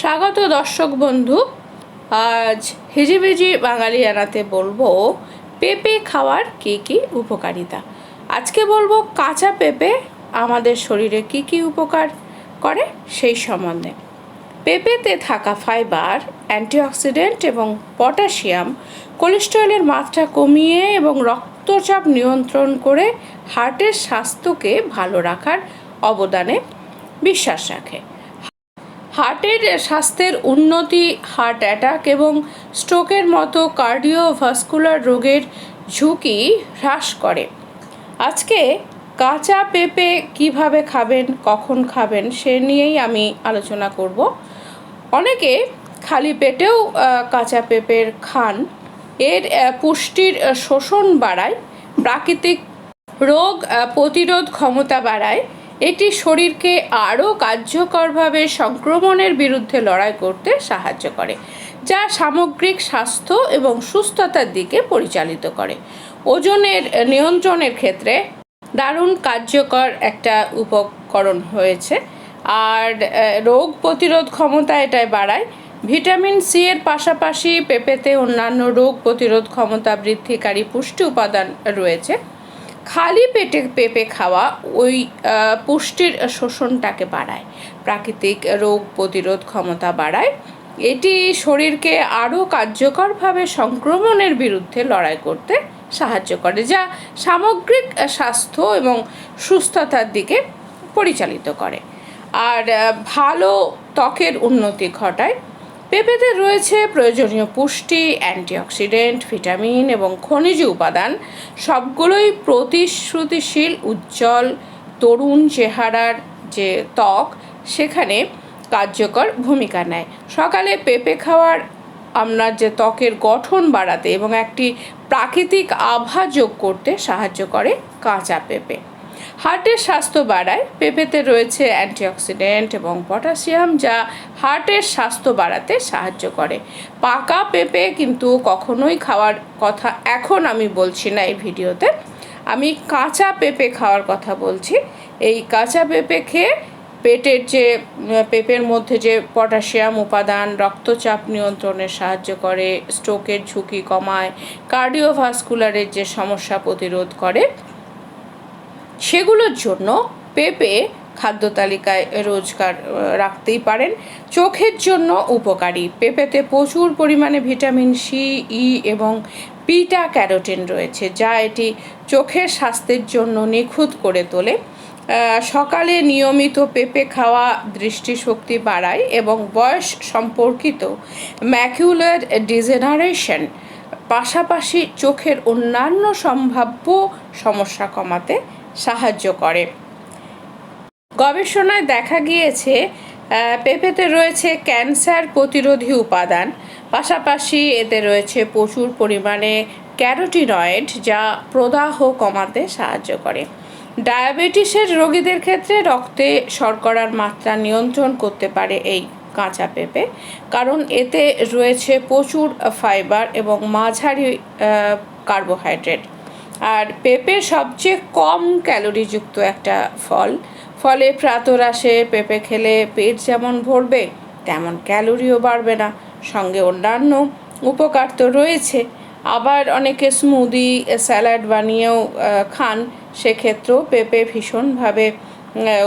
স্বাগত দর্শক বন্ধু। আজ হিজিবিজি বাঙালিয়ানাতে বলব, পেঁপে খাওয়ার কী কী উপকারিতা? আজকে বলব, কাঁচা পেঁপে আমাদের শরীরে কী কী উপকার করে সেই সম্বন্ধে। পেঁপেতে থাকা ফাইবার, অ্যান্টিঅক্সিডেন্ট এবং পটাশিয়াম কোলেস্টেরলের মাত্রা কমিয়ে এবং রক্তচাপ নিয়ন্ত্রণ করে হার্টের স্বাস্থ্যকে ভালো রাখার অবদানে বিশ্বাস রাখে। হার্টের স্বাস্থ্যের উন্নতি, হার্ট অ্যাটাক এবং স্ট্রোকের মতো কার্ডিওভাস্কুলার রোগের ঝুঁকি হ্রাস করে। আজকে কাঁচা পেঁপে কীভাবে খাবেন, কখন খাবেন, সে নিয়েই আমি আলোচনা করব। অনেকে খালি পেটেও কাঁচা পেঁপের খান। এর পুষ্টির শোষণ বাড়ায়, প্রাকৃতিক রোগ প্রতিরোধ ক্ষমতা বাড়ায়। এটি শরীরকে আরও কার্যকরভাবে সংক্রমণের বিরুদ্ধে লড়াই করতে সাহায্য করে, যা সামগ্রিক স্বাস্থ্য এবং সুস্থতার দিকে পরিচালিত করে। ওজনের নিয়ন্ত্রণের ক্ষেত্রে দারুণ কার্যকর একটা উপকরণ হয়েছে, আর রোগ প্রতিরোধ ক্ষমতা এটাই বাড়ায়। ভিটামিন সি এর পাশাপাশি পেঁপেতে অন্যান্য রোগ প্রতিরোধ ক্ষমতা বৃদ্ধিকারী পুষ্টি উপাদান রয়েছে। খালি পেটে পেঁপে খাওয়া ওই পুষ্টির শোষণটাকে বাড়ায়। প্রাকৃতিক রোগ প্রতিরোধ ক্ষমতা বাড়ায়। এটি শরীরকে আরও কার্যকরভাবে সংক্রমণের বিরুদ্ধে লড়াই করতে সাহায্য করে, যা সামগ্রিক স্বাস্থ্য এবং সুস্থতার দিকে পরিচালিত করে। আর ভালো ত্বকের উন্নতি ঘটায়। পেঁপেতে রয়েছে প্রয়োজনীয় পুষ্টি, অ্যান্টিঅক্সিডেন্ট, ভিটামিন এবং খনিজ উপাদান। সবগুলোই প্রতিশ্রুতিশীল, উজ্জ্বল, তরুণ চেহারার যে ত্বক, সেখানে কার্যকর ভূমিকা নেয়। সকালে পেঁপে খাওয়ার আপনার যে ত্বকের গঠন বাড়াতে এবং একটি প্রাকৃতিক আভা যোগ করতে সাহায্য করে কাঁচা পেঁপে। হার্টের স্বাস্থ্য বাড়ায়। পেঁপেতে রয়েছে অ্যান্টিঅক্সিডেন্ট এবং পটাশিয়াম যা হার্টের স্বাস্থ্য বাড়াতে সাহায্য করে। পাকা পেঁপে কিন্তু কখনোই খাওয়ার কথা এখন আমি বলছি না এই ভিডিওতে। আমি কাঁচা পেঁপে খাওয়ার কথা বলছি। এই কাঁচা পেঁপে খেয়ে পেটের যে, পেঁপের মধ্যে যে পটাশিয়াম উপাদান, রক্তচাপ নিয়ন্ত্রণে সাহায্য করে, স্ট্রোকের ঝুঁকি কমায়, কার্ডিওভাস্কুলারের যে সমস্যা প্রতিরোধ করে সেগুলোর জন্য পেঁপে খাদ্য তালিকায় রোজগার রাখতেই পারেন। চোখের জন্য উপকারী। পেঁপেতে প্রচুর পরিমাণে ভিটামিন সি ই এবং পিটা ক্যারোটিন রয়েছে, যা এটি চোখের স্বাস্থ্যের জন্য নিখুঁত করে তোলে। সকালে নিয়মিত পেঁপে খাওয়া দৃষ্টিশক্তি বাড়ায় এবং বয়স সম্পর্কিত ম্যাকিউলার ডিজেনারেশন, পাশাপাশি চোখের অন্যান্য সম্ভাব্য সমস্যা কমাতে সাহায্য করে। গবেষণায় দেখা গিয়েছে পেঁপেতে রয়েছে ক্যান্সার প্রতিরোধী উপাদান, পাশাপাশি এতে রয়েছে প্রচুর পরিমাণে ক্যারোটিনয়েড যা প্রদাহ কমাতে সাহায্য করে। ডায়াবেটিসের রোগীদের ক্ষেত্রে রক্তে শর্করার মাত্রা নিয়ন্ত্রণ করতে পারে এই কাঁচা পেঁপে, কারণ এতে রয়েছে প্রচুর ফাইবার এবং মাঝারি কার্বোহাইড্রেট। আর পেঁপে সবচেয়ে কম ক্যালোরিযুক্ত একটা ফল। ফলে প্রাতরাশে পেঁপে খেলে পেট যেমন ভরবে, তেমন ক্যালোরিও বাড়বে না। সঙ্গে অন্যান্য উপকার তো রয়েছে। আবার অনেকে স্মুদি, স্যালাড বানিয়েও খান। সেক্ষেত্রেও পেঁপে ভীষণভাবে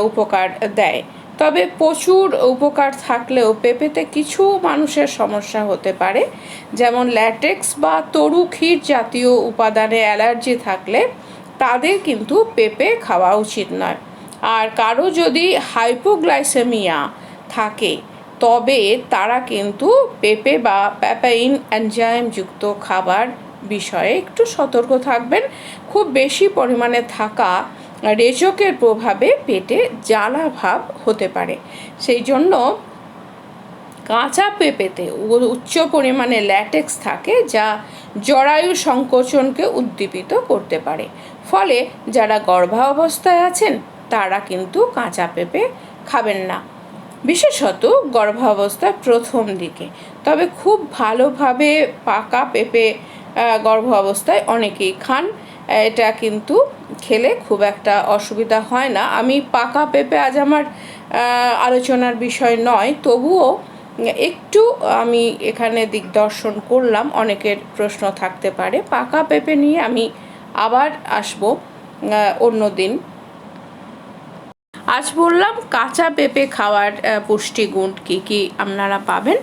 উপকার দেয়। তবে প্রচুর উপকার থাকলেও পেঁপেতে কিছু মানুষের সমস্যা হতে পারে, যেমন ল্যাটেক্স বা তরু ক্ষীর জাতীয় উপাদানে অ্যালার্জি থাকলে তাদের কিন্তু পেঁপে খাওয়া উচিত নয়। আর কারও যদি হাইপোগ্লাইসেমিয়া থাকে, তবে তারা কিন্তু পেঁপে বা প্যাপাইন অ্যানজাইমযুক্ত খাবার বিষয়ে একটু সতর্ক থাকবেন। খুব বেশি পরিমাণে থাকা রেচকের প্রভাবে পেটে জ্বালা ভাব হতে পারে। সেই জন্য কাঁচা পেঁপেতে উচ্চ পরিমাণে ল্যাটেক্স থাকে যা জরায়ু সংকোচনকে উদ্দীপিত করতে পারে। ফলে যারা গর্ভাবস্থায় আছেন তারা কিন্তু কাঁচা পেঁপে খাবেন না। বিশেষত গর্ভাবস্থার প্রথম দিকে। তবে খুব ভালোভাবে পাকা পেঁপে আহ, গর্ভ অবস্থায় অনেকেই খান। এটা কিন্তু খেলে খুব একটা অসুবিধা হয় না। আমি পাকা পেঁপে আজ আমার আলোচনার বিষয় নয়, তবুও একটু আমি এখানে দিগদর্শন করলাম, অনেকের প্রশ্ন থাকতে পারে। পাকা পেঁপে নিয়ে আমি আবার আসব অন্য দিন। আজ বললাম কাঁচা পেঁপে খাওয়ার পুষ্টিগুণ কী কী আপনারা পাবেন।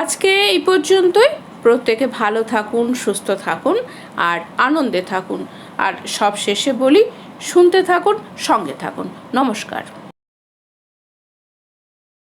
আজকে এই পর্যন্তই। প্রত্যেকে ভালো থাকুন, সুস্থ থাকুন আর আনন্দে থাকুন। আর সব শেষে বলি, শুনতে থাকুন, সঙ্গে থাকুন। নমস্কার।